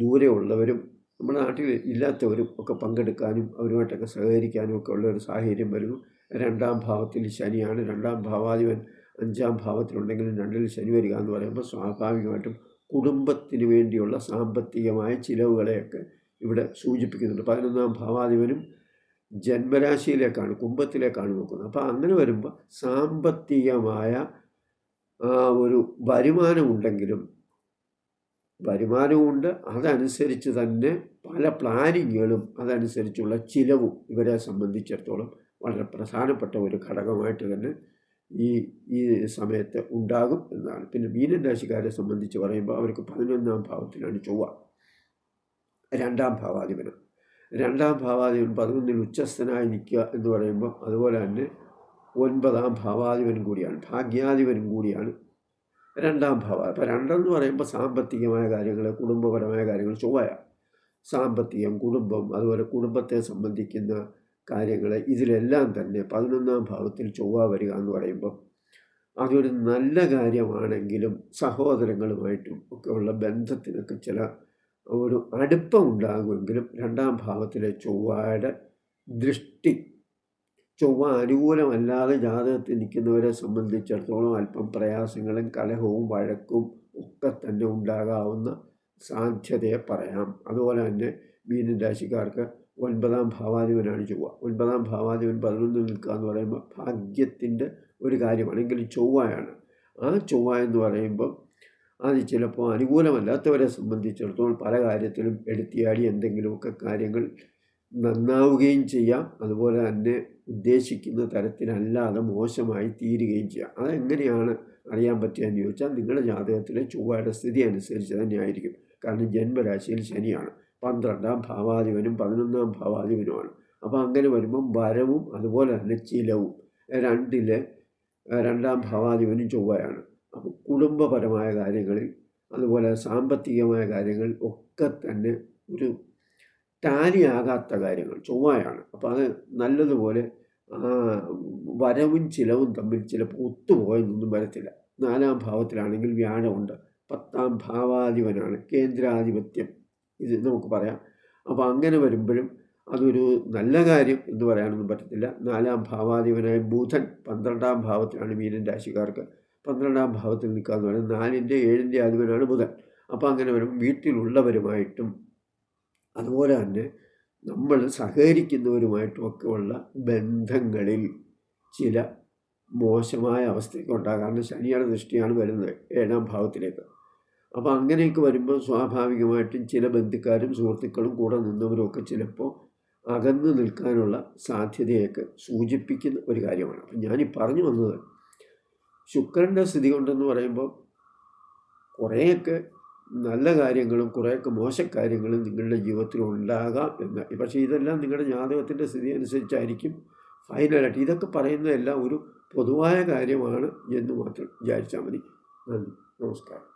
ദൂരെയുള്ളവരും നമ്മുടെ നാട്ടിൽ ഇല്ലാത്തവരും ഒക്കെ പങ്കെടുക്കാനും അവരുമായിട്ടൊക്കെ സഹകരിക്കാനും ഒക്കെ ഉള്ള ഒരു സാഹചര്യം വരുന്നു. രണ്ടാം ഭാവത്തിൽ ശനിയാണ്. രണ്ടാം ഭാവാധിപൻ അഞ്ചാം ഭാവത്തിലുണ്ടെങ്കിലും രണ്ടിൽ ശനി വരിക എന്ന് പറയുമ്പോൾ സ്വാഭാവികമായിട്ടും കുടുംബത്തിന് വേണ്ടിയുള്ള സാമ്പത്തികമായ ചിലവുകളെയൊക്കെ ഇവിടെ സൂചിപ്പിക്കുന്നുണ്ട്. പതിനൊന്നാം ഭാവാധിപനും ജന്മരാശിയിലേക്കാണ് കുംഭത്തിലേക്കാണ് നോക്കുന്നത്. അപ്പോൾ അങ്ങനെ വരുമ്പോൾ സാമ്പത്തികമായ ഒരു വരുമാനമുണ്ടെങ്കിലും വരുമാനമുണ്ട് അതനുസരിച്ച് തന്നെ പല പ്ലാനിങ്ങുകളും അതനുസരിച്ചുള്ള ചിലവും ഇവരെ സംബന്ധിച്ചിടത്തോളം വളരെ പ്രധാനപ്പെട്ട ഒരു ഘടകമായിട്ട് തന്നെ ഈ ഈ സമയത്ത് ഉണ്ടാകും എന്നാണ്. പിന്നെ മീനൻ രാശിക്കാരെ സംബന്ധിച്ച് പറയുമ്പോൾ അവർക്ക് പതിനൊന്നാം ഭാവത്തിലാണ് ചൊവ്വ. രണ്ടാം ഭാവാധിപനം. രണ്ടാം ഭാവാധിപൻ പതിനൊന്നിൽ ഉച്ചസ്ഥനായി നിൽക്കുക എന്ന് പറയുമ്പോൾ അതുപോലെ തന്നെ ഒൻപതാം ഭാവാധിപനും കൂടിയാണ് ഭാഗ്യാധിപനും കൂടിയാണ് രണ്ടാം ഭാവം അപ്പോൾ രണ്ടെന്ന് പറയുമ്പോൾ സാമ്പത്തികമായ കാര്യങ്ങൾ കുടുംബപരമായ കാര്യങ്ങൾ ചൊവ്വയ സാമ്പത്തികം കുടുംബം അതുപോലെ കുടുംബത്തെ സംബന്ധിക്കുന്ന കാര്യങ്ങൾ ഇതിലെല്ലാം തന്നെ പതിനൊന്നാം ഭാവത്തിൽ ചൊവ്വ വരിക എന്ന് പറയുമ്പോൾ അതൊരു നല്ല കാര്യമാണെങ്കിലും സഹോദരങ്ങളുമായിട്ടും ഒക്കെ ഉള്ള ബന്ധത്തിനൊക്കെ ചില ഒരു അടുപ്പം ഉണ്ടാകുമെങ്കിലും രണ്ടാം ഭാവത്തിലെ ചൊവ്വയുടെ ദൃഷ്ടി ചൊവ്വ അനുകൂലമല്ലാതെ ജാതകത്തിൽ നിൽക്കുന്നവരെ സംബന്ധിച്ചിടത്തോളം അല്പം പ്രയാസങ്ങളും കലഹവും വഴക്കും ഒക്കെ തന്നെ ഉണ്ടാകാവുന്ന സാധ്യതയെ പറയാം. അതുപോലെ തന്നെ മീനൻ രാശിക്കാർക്ക് ഒൻപതാം ഭാവാധിപനാണ് ചൊവ്വ. ഒൻപതാം ഭാവാധിപൻ പതിനൊന്നിൽ നിൽക്കുക എന്ന് പറയുമ്പോൾ ഭാഗ്യത്തിന്റെ ഒരു കാര്യമാണ്. എങ്കിലും ചൊവ്വയാണ്. ആ ചൊവ്വ എന്ന് പറയുമ്പോൾ അത് ചിലപ്പോൾ അനുകൂലമല്ലാത്തവരെ സംബന്ധിച്ചിടത്തോളം പല കാര്യത്തിലും എടുത്തിയാടി എന്തെങ്കിലുമൊക്കെ കാര്യങ്ങൾ നന്നാവുകയും ചെയ്യാം. അതുപോലെ തന്നെ ഉദ്ദേശിക്കുന്ന തരത്തിലല്ലാതെ മോശമായി തീരുകയും ചെയ്യാം. അതെങ്ങനെയാണ് അറിയാൻ പറ്റുകയെന്ന് ചോദിച്ചാൽ നിങ്ങളുടെ ജാതകത്തിലെ ചൊവ്വയുടെ സ്ഥിതി അനുസരിച്ച് തന്നെയായിരിക്കും കാരണം ജന്മരാശിയിൽ ശനിയാണ്. പന്ത്രണ്ടാം ഭാവാധിപനും പതിനൊന്നാം ഭാവാധിപനുമാണ്. അപ്പോൾ അങ്ങനെ വരുമ്പം വരവും അതുപോലെ തന്നെ ചിലവും. രണ്ടിലെ രണ്ടാം ഭാവാധിപനും ചൊവ്വയാണ്. കുടുംബപരമായ കാര്യങ്ങളിൽ അതുപോലെ സാമ്പത്തികമായ കാര്യങ്ങൾ ഒക്കെ തന്നെ ഒരു ടാലിയാകാത്ത കാര്യങ്ങൾ ചൊവ്വയാണ്. അപ്പോൾ അത് നല്ലതുപോലെ വരവും ചിലവും തമ്മിൽ ചിലപ്പോൾ ഒത്തുപോയെന്നൊന്നും വരത്തില്ല. നാലാം ഭാവത്തിലാണെങ്കിൽ വ്യാഴമുണ്ട്. പത്താം ഭാവാധിപനാണ് കേന്ദ്രാധിപത്യം. ഇത് നമുക്ക് പറയാം. അപ്പോൾ അങ്ങനെ വരുമ്പോഴും അതൊരു നല്ല കാര്യം എന്ന് പറയാനൊന്നും പറ്റത്തില്ല. നാലാം ഭാവാധിപനായ ബുധൻ പന്ത്രണ്ടാം ഭാവത്തിലാണ് മീനൻ രാശിക്കാർക്ക് പന്ത്രണ്ടാം ഭാവത്തിൽ നിൽക്കുക എന്ന് പറയുന്നത് നാലിന്റെ ഏഴിന്റെ അധിപനാണ് ബുധൻ. അപ്പോൾ അങ്ങനെ വരുമ്പോൾ വീട്ടിലുള്ളവരുമായിട്ടും അതുപോലെ തന്നെ നമ്മൾ സഹകരിക്കുന്നവരുമായിട്ടും ഉള്ള ബന്ധങ്ങളിൽ ചില മോശമായ അവസ്ഥയൊക്കെ ഉണ്ടാകാം. കാരണം ശനിയുടെ ദൃഷ്ടിയാണ് വരുന്നത് ഏഴാം ഭാവത്തിലേക്ക്. അപ്പോൾ അങ്ങനെയൊക്കെ വരുമ്പോൾ സ്വാഭാവികമായിട്ടും ചില ബന്ധുക്കാരും സുഹൃത്തുക്കളും കൂടെ നിന്നവരും ഒക്കെ ചിലപ്പോൾ അകന്നു നിൽക്കാനുള്ള സാധ്യതയൊക്കെ സൂചിപ്പിക്കുന്ന ഒരു കാര്യമാണ്. അപ്പം ഞാനീ പറഞ്ഞു വന്നത് ശുക്രന്റെ സ്ഥിതി കൊണ്ടെന്ന് പറയുമ്പോൾ കുറേയൊക്കെ നല്ല കാര്യങ്ങളും കുറേയൊക്കെ മോശക്കാര്യങ്ങളും നിങ്ങളുടെ ജീവിതത്തിൽ ഉണ്ടാകാം എന്ന്. പക്ഷേ ഇതെല്ലാം നിങ്ങളുടെ ജാതകത്തിന്റെ സ്ഥിതി അനുസരിച്ചായിരിക്കും ഫൈനലായിട്ട്. ഇതൊക്കെ പറയുന്നതെല്ലാം ഒരു പൊതുവായ കാര്യമാണ് എന്ന് മാത്രം വിചാരിച്ചാൽ മതി. നന്ദി. നമസ്കാരം.